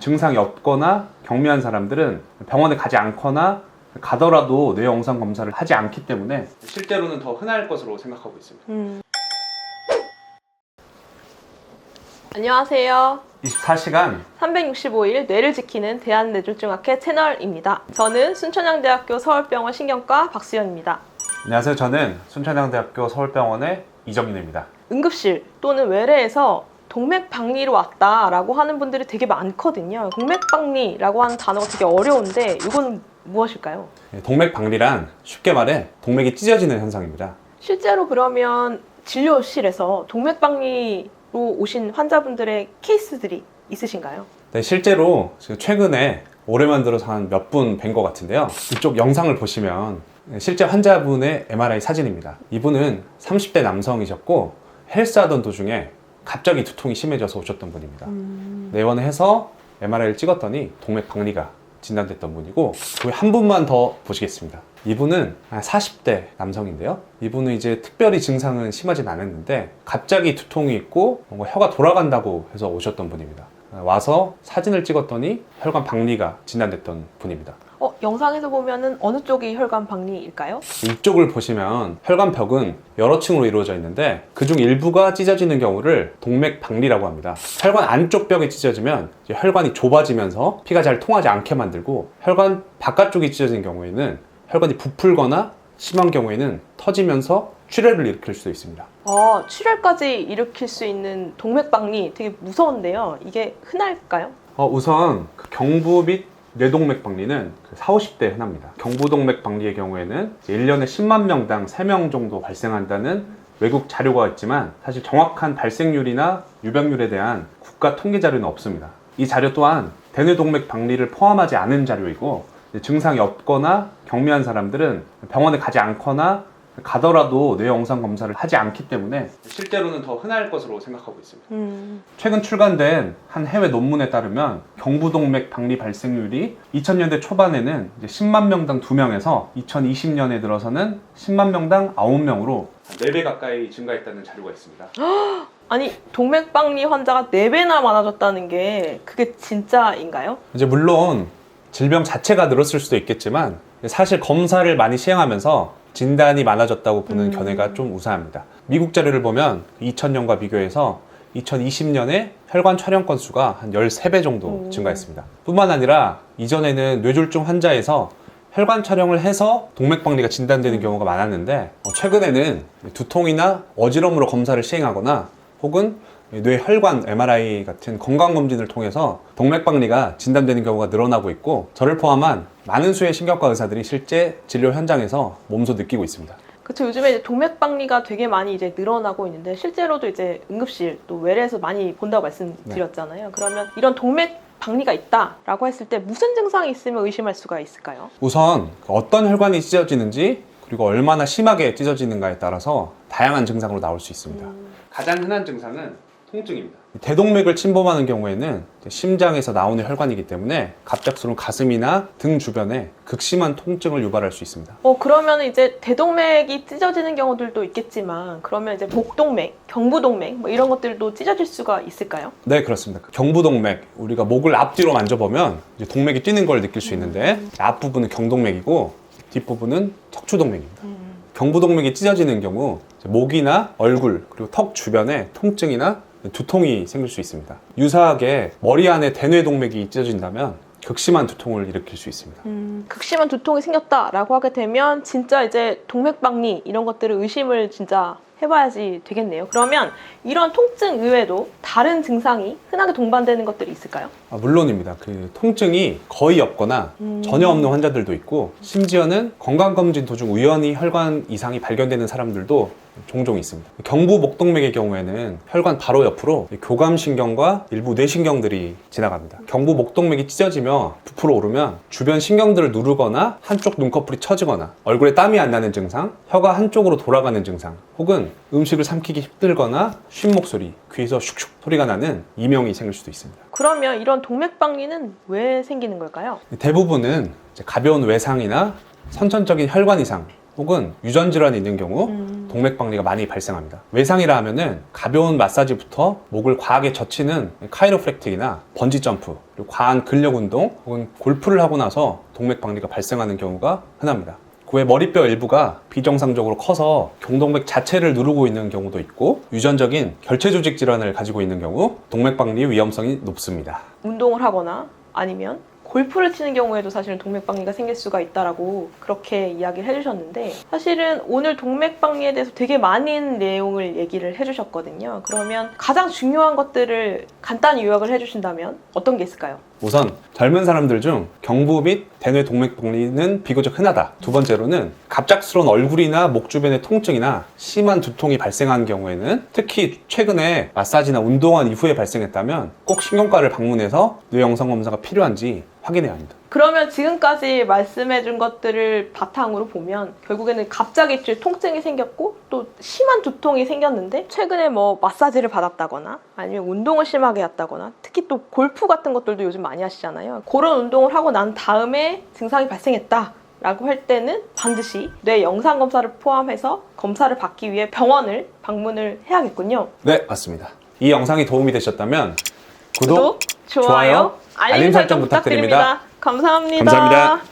증상이 없거나 경미한 사람들은 병원에 가지 않거나 가더라도 뇌영상 검사를 하지 않기 때문에 실제로는 더 흔할 것으로 생각하고 있습니다. 음. 안녕하세요. 24시간 365일 뇌를 지키는 대한뇌졸중학회 채널입니다. 저는 순천향대학교 서울병원 신경과 박수연입니다. 안녕하세요. 저는 순천향대학교 서울병원의 이정인입니다. 응급실 또는 외래에서 동맥박리로 왔다라고 하는 분들이 되게 많거든요. 동맥박리라고 하는 단어가 되게 어려운데 이건 무엇일까요? 동맥박리란 쉽게 말해 동맥이 찢어지는 현상입니다. 실제로 그러면 진료실에서 동맥박리로 오신 환자분들의 케이스들이 있으신가요? 네, 실제로 지금 최근에 올해만 들어서 한 몇 분 뵌 것 같은데요. 이쪽 영상을 보시면 실제 환자분의 MRI 사진입니다. 이분은 30대 남성이셨고 헬스하던 도중에 갑자기 두통이 심해져서 오셨던 분입니다. 내원을 해서 MRI를 찍었더니 동맥 박리가 진단됐던 분이고 그한 분만 더 보시겠습니다. 이분은 한 40대 남성인데요. 이분은 이제 특별히 증상은 심하진 않았는데 갑자기 두통이 있고 뭔가 혀가 돌아간다고 해서 오셨던 분입니다. 와서 사진을 찍었더니 혈관 박리가 진단됐던 분입니다. 어, 영상에서 보면은 어느 쪽이 혈관 박리일까요? 이쪽을 보시면 혈관 벽은 여러 층으로 이루어져 있는데 그중 일부가 찢어지는 경우를 동맥 박리라고 합니다. 혈관 안쪽 벽이 찢어지면 혈관이 좁아지면서 피가 잘 통하지 않게 만들고 혈관 바깥쪽이 찢어진 경우에는 혈관이 부풀거나 심한 경우에는 터지면서 출혈을 일으킬 수도 있습니다. 아, 출혈까지 일으킬 수 있는 동맥박리 되게 무서운데요. 이게 흔할까요? 어, 우선 그 경부 및 뇌동맥 박리는 그 4, 50대에 흔합니다. 경부동맥 박리의 경우에는 이제 1년에 10만 명당 3명 정도 발생한다는 외국 자료가 있지만 사실 정확한 발생률이나 유병률에 대한 국가 통계 자료는 없습니다. 이 자료 또한 대뇌동맥 박리를 포함하지 않은 자료이고 이제 증상이 없거나 경미한 사람들은 병원에 가지 않거나 가더라도 뇌 영상 검사를 하지 않기 때문에 실제로는 더 흔할 것으로 생각하고 있습니다. 음, 최근 출간된 한 해외 논문에 따르면 경부동맥 박리 발생률이 2000년대 초반에는 이제 10만 명당 2명에서 2020년에 들어서는 10만 명당 9명으로 4배 가까이 증가했다는 자료가 있습니다. 아니 동맥박리 환자가 4배나 많아졌다는 게 그게 진짜인가요? 이제 물론 질병 자체가 늘었을 수도 있겠지만 사실 검사를 많이 시행하면서 진단이 많아졌다고 보는 음. 견해가 좀 우세합니다. 미국 자료를 보면 2000년과 비교해서 2020년에 혈관 촬영 건수가 한 13배 정도 오. 증가했습니다. 뿐만 아니라 이전에는 뇌졸중 환자에서 혈관 촬영을 해서 동맥박리가 진단되는 경우가 많았는데 어, 최근에는 두통이나 어지럼으로 검사를 시행하거나 혹은 뇌혈관 MRI 같은 건강검진을 통해서 동맥박리가 진단되는 경우가 늘어나고 있고 저를 포함한 많은 수의 신경과 의사들이 실제 진료 현장에서 몸소 느끼고 있습니다. 그렇죠. 요즘에 이제 동맥박리가 되게 많이 이제 늘어나고 있는데 실제로도 이제 응급실 또 외래에서 많이 본다고 말씀드렸잖아요. 그러면 이런 동맥 박리가 있다라고 했을 때 무슨 증상이 있으면 의심할 수가 있을까요? 우선 어떤 혈관이 찢어지는지 그리고 얼마나 심하게 찢어지는가에 따라서 다양한 증상으로 나올 수 있습니다. 가장 흔한 증상은 통증입니다. 대동맥을 침범하는 경우에는 심장에서 나오는 혈관이기 때문에 갑작스러운 가슴이나 등 주변에 극심한 통증을 유발할 수 있습니다. 어 그러면 이제 대동맥이 찢어지는 경우들도 있겠지만 그러면 이제 목동맥, 경부동맥 뭐 이런 것들도 찢어질 수가 있을까요? 네, 그렇습니다. 경부동맥, 우리가 목을 앞뒤로 만져보면 이제 동맥이 뛰는 걸 느낄 수 있는데 앞부분은 경동맥이고 뒷부분은 척추동맥입니다. 경부동맥이 찢어지는 경우 목이나 얼굴 그리고 턱 주변에 통증이나 두통이 생길 수 있습니다. 유사하게 머리 안에 대뇌동맥이 찢어진다면 극심한 두통을 일으킬 수 있습니다. 음, 극심한 두통이 생겼다라고 하게 되면 진짜 이제 동맥박리 이런 것들을 의심을 진짜 해봐야지 되겠네요. 그러면 이런 통증 이외에도 다른 증상이 흔하게 동반되는 것들이 있을까요? 아, 물론입니다. 그 통증이 거의 없거나 음. 전혀 없는 환자들도 있고 심지어는 건강검진 도중 우연히 혈관 이상이 발견되는 사람들도 종종 있습니다. 경부 목동맥의 경우에는 혈관 바로 옆으로 교감신경과 일부 뇌신경들이 지나갑니다. 경부 목동맥이 찢어지며 부풀어 오르면 주변 신경들을 누르거나 한쪽 눈꺼풀이 처지거나 얼굴에 땀이 안 나는 증상, 혀가 한쪽으로 돌아가는 증상, 혹은 음식을 삼키기 힘들거나 쉰 목소리, 귀에서 슉슉 소리가 나는 이명이 생길 수도 있습니다. 그러면 이런 동맥박리는 왜 생기는 걸까요? 대부분은 가벼운 외상이나 선천적인 혈관 이상 혹은 유전 질환이 있는 경우 음, 동맥박리가 많이 발생합니다. 외상이라 하면은 가벼운 마사지부터 목을 과하게 젖히는 카이로프랙틱이나 번지 점프, 그리고 과한 근력 운동 혹은 골프를 하고 나서 동맥박리가 발생하는 경우가 흔합니다. 그외 머리뼈 일부가 비정상적으로 커서 경동맥 자체를 누르고 있는 경우도 있고 유전적인 결체 조직 질환을 가지고 있는 경우 동맥박리 위험성이 높습니다. 운동을 하거나 아니면 골프를 치는 경우에도 사실은 동맥박리가 생길 수가 있다라고 그렇게 이야기를 해주셨는데 사실은 오늘 동맥박리에 대해서 되게 많은 내용을 얘기를 해주셨거든요. 그러면 가장 중요한 것들을 간단히 요약을 해주신다면 어떤 게 있을까요? 우선 젊은 사람들 중 경부 및 대뇌 동맥 박리는 비교적 흔하다. 두 번째로는 갑작스러운 얼굴이나 목 주변의 통증이나 심한 두통이 발생한 경우에는 특히 최근에 마사지나 운동한 이후에 발생했다면 꼭 신경과를 방문해서 뇌 영상 검사가 필요한지 확인해야 합니다. 그러면 지금까지 말씀해준 것들을 바탕으로 보면 결국에는 갑자기 좀 통증이 생겼고 또 심한 두통이 생겼는데 최근에 뭐 마사지를 받았다거나 아니면 운동을 심하게 했다거나 특히 또 골프 같은 것들도 요즘 많이 하시잖아요. 그런 운동을 하고 난 다음에 증상이 발생했다. 라고 할 때는 반드시 뇌 영상 검사를 포함해서 검사를 받기 위해 병원을 방문을 해야겠군요. 네, 맞습니다. 이 영상이 도움이 되셨다면 구독, 구독, 좋아요, 알림 설정 부탁드립니다. 감사합니다. 감사합니다.